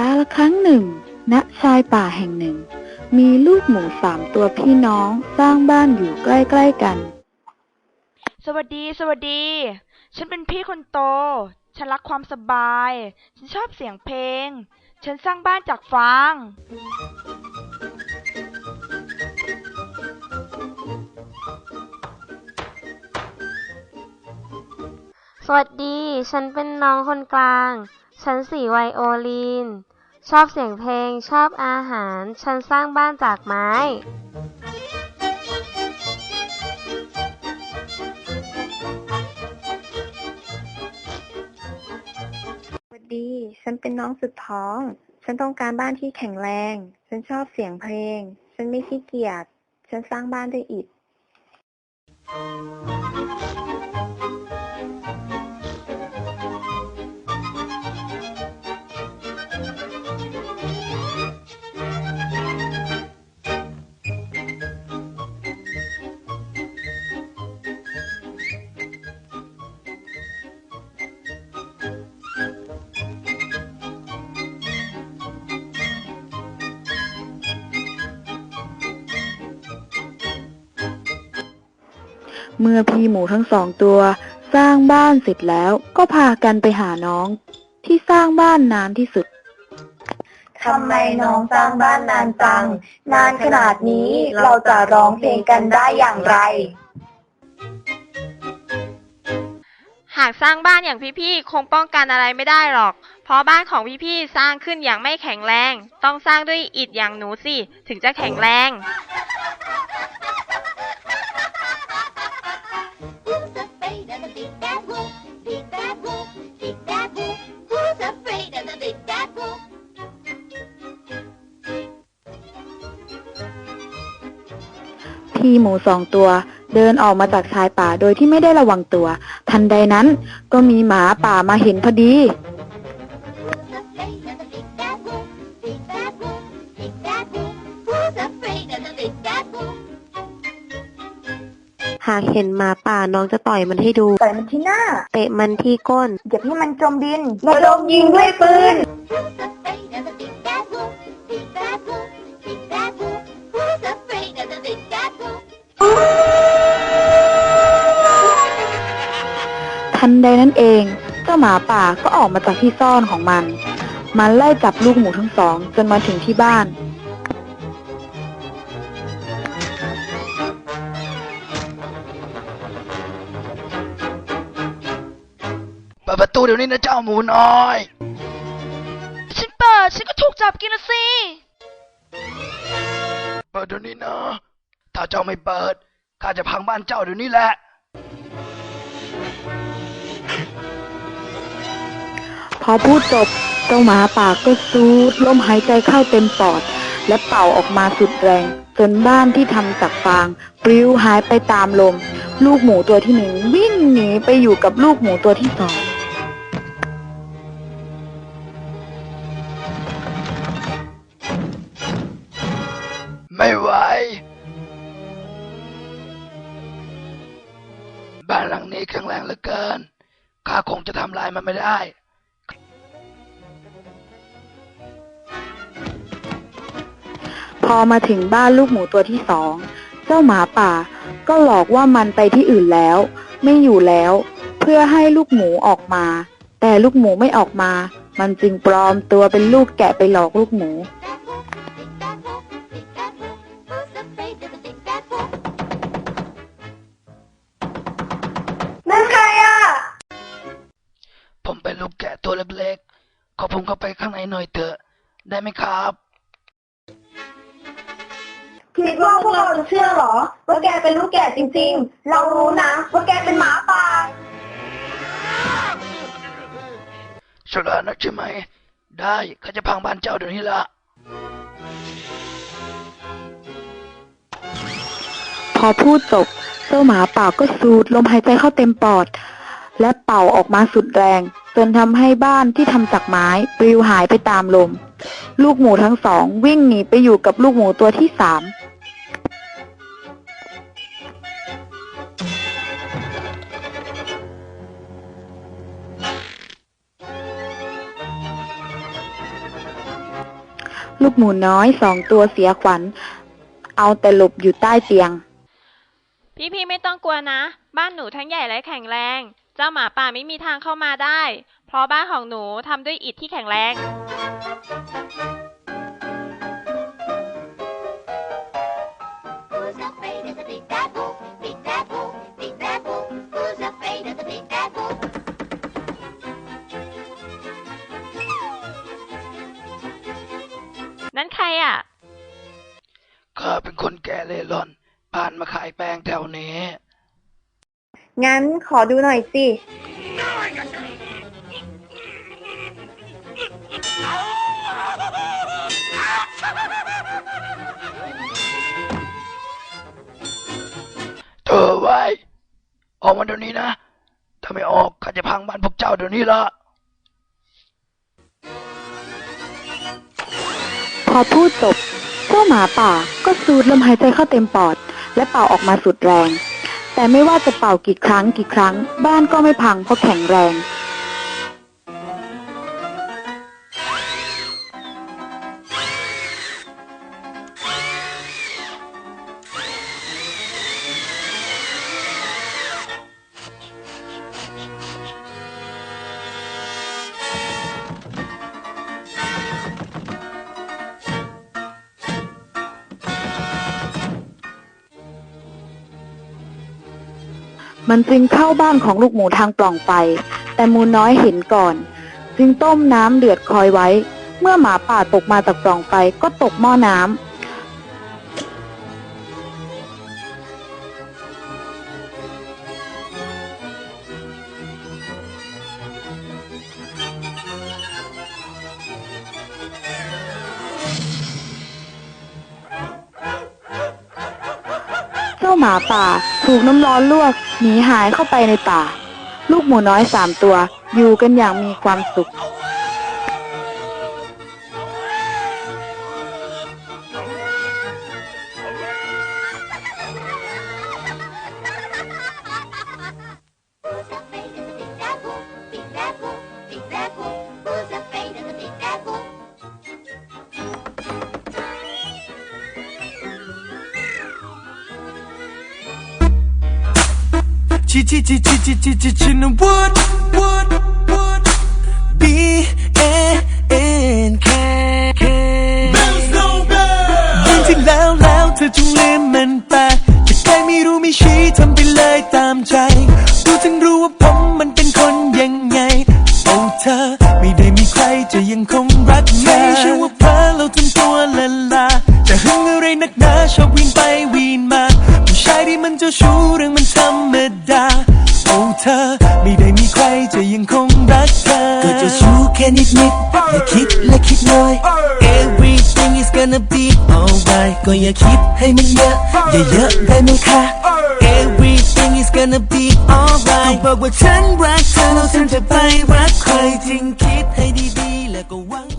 กาละครั้งหนึ่ง ณ ชายป่าแห่งหนึ่ง มีลูกหมูสามตัวพี่น้องสร้างบ้านอยู่ใกล้ๆกัน สวัสดี สวัสดี ฉันเป็นพี่คนโต ฉันรักความสบาย ฉันชอบเสียงเพลง ฉันสร้างบ้านจากฟาง สวัสดี ฉันเป็นน้องคนกลาง ฉันสี่ไวโอลิน ชอบเสียงเพลง ชอบอาหาร ฉันสร้างบ้านจากไม้สวัสดี ฉันเป็นน้องสุดท้อง ฉันต้องการบ้านที่แข็งแรง ฉันชอบเสียงเพลง ฉันไม่ขี้เกียจ ฉันสร้างบ้านได้อิฐ เมื่อพี่หมูทั้งสองตัว สร้างบ้านเสร็จแล้วก็พากันไปหาน้อง ที่สร้างบ้านนานที่สุดทำไมน้องสร้างบ้านนานจัง นานขนาดนี้เราจะร้องเพลงกันได้อย่างไร หากสร้างบ้านอย่างพี่ๆคงป้องกันอะไรไม่ได้หรอก เพราะบ้านของพี่ๆสร้างขึ้นอย่างไม่แข็งแรง ต้องสร้างด้วยอิฐอย่างหนูสิ ถึงจะแข็งแรง พี่หมูสองตัว เดินออกมาจากชายป่าโดยที่ไม่ได้ระวังตัว ทันใดนั้นก็มีหมาป่ามาเห็นพอดี Who's afraid of the big bad wolf? Big bad wolf, big bad wolf. Who's afraid of the big bad wolf? หากเห็นหมาป่าน้องจะต่อยมันให้ดูใส่มันที่หน้า เตะมันที่ก้น เหยียบให้มันจมดินระดมยิงด้วยปืน ดนั้นเอง เจ้าหมาป่าก็ออกมาจากที่ซ่อนของมัน มันไล่จับลูกหมูทั้งสอง จนมาถึงที่บ้าน เปิดประตูเดี๋ยวนี้นะเจ้าหมูน้อย ฉันเปิดฉันก็ถูกจับกินละสิ เปิดเดี๋ยวนี้นะ ถ้าเจ้าไม่เปิด ข้าจะพังบ้านเจ้าเดี๋ยวนี้แหละ อพูดจบเจ้าหมาป่าก็สูดลมหายใจเข้าเต็มปอด และเป่าออกมาสุดแรง จนบ้านที่ทำจากฟาง ปลิวหายไปตามลม ลูกหมูตัวที่หนึ่งวิ่งหนีไปอยู่กับลูกหมูตัวที่สองไม่ไหวบ้านหลังนี้แข็งแรงเหลือเกินข้าคงจะทำลายมันไม่ได้ พอมาถึงบ้านลูกหมูตัวที่สอง เจ้าหมาป่า ก็หลอกว่ามันไปที่อื่นแล้ว ไม่อยู่แล้ว เพื่อให้ลูกหมูออกมา แต่ลูกหมูไม่ออกมา มันจึงปลอมตัวเป็นลูกแกะไปหลอกลูกหมู Big bad wolf, big bad wolf. Who's afraid of the big bad wolf? นั่นใครอะ ผมเป็นลูกแกะตัวเล็กๆ ขอผมเข้าไปข้างในหน่อยเถอะ ได้ไหมครับ คิดว่าพวกเราจะเชื่อเหรอ ว่าแกเป็นลูกแกะจริง ๆ เรารู้นะ ว่าแกเป็นหมาป่าฉลาดนักใช่ไหม ได้ข้าจะพังบ้านเจ้าเดี๋ยวนี้ละพอพูดจบเจ้าหมาป่าก็สูดลมหายใจเข้าเต็มปอด และเป่าออกมาสุดแรง จนทำให้บ้านที่ทำจากไม้ปลิวหายไปตามลม ลูกหมูทั้งสองวิ่งหนีไปอยู่กับลูกหมูตัวที่สาม ลูกหมูน้อยสองตัวเสียขวัญ เอาแต่หลบอยู่ใต้เตียง พี่ๆไม่ต้องกลัวนะ บ้านหนูทั้งใหญ่และแข็งแรง เจ้าหมาป่าไม่มีทางเข้ามาได้ เพราะบ้านของหนูทำด้วยอิฐที่แข็งแรง นั่นใครอะข้าเป็นคนแก่เล่ร่อน ผ่านมาขายแป้งแถวนี้ งั้นขอดูหน่อยสิ เธอไว้ ออกมาเดี๋ยวนี้นะ ถ้าไม่ออกข้าจะพังบ้านพวกเจ้าเดี๋ยวนี้ละ อพูดจบเจ้าหมาป่าก็สูดลมหายใจเข้าเต็มปอด และเป่าออกมาสุดแรง แต่ไม่ว่าจะเป่ากี่ครั้งกี่ครั้ง บ้านก็ไม่พังเพราะแข็งแรง มันจึงเข้าบ้านของลูกหมูทางปล่องไฟแต่หมูน้อยเห็นก่อน จึงต้มน้ำเดือดคอยไว้ เมื่อหมาป่าตกมาจากปล่องไฟก็ตกหม้อน้ำ หมาป่า ถูกน้ำร้อนลวกหนีหายเข้าไปในป่า ลูกหมูน้อยสามตัว อยู่กันอย่างมีความสุข ชิชิชิชิชิชิชิชินวุฒวุฒวุฒ B A N K K ยินที่แล้วแล้วเธอจงลืมมันไปจะใครไม่รู้ไม่ชี้ทำไปเลยตามใจรู้ถึงรู้ว่าผมมันเป็นคนยังไงโอ้เธอไม่ได้มีใครจะยังคงรักเธอ แค่นิดนิดๆอย่าคิดและคิดน้อย Everything is gonna be alright ก็อย่าคิดให้มันเยอะอย่าเยอะได้ไหมคะ Everything is gonna be alright ก็บอกว่าฉันรักเธอแล้วฉันจะไปรักใครจริงคิดให้ดีๆ แล้วก็หวัง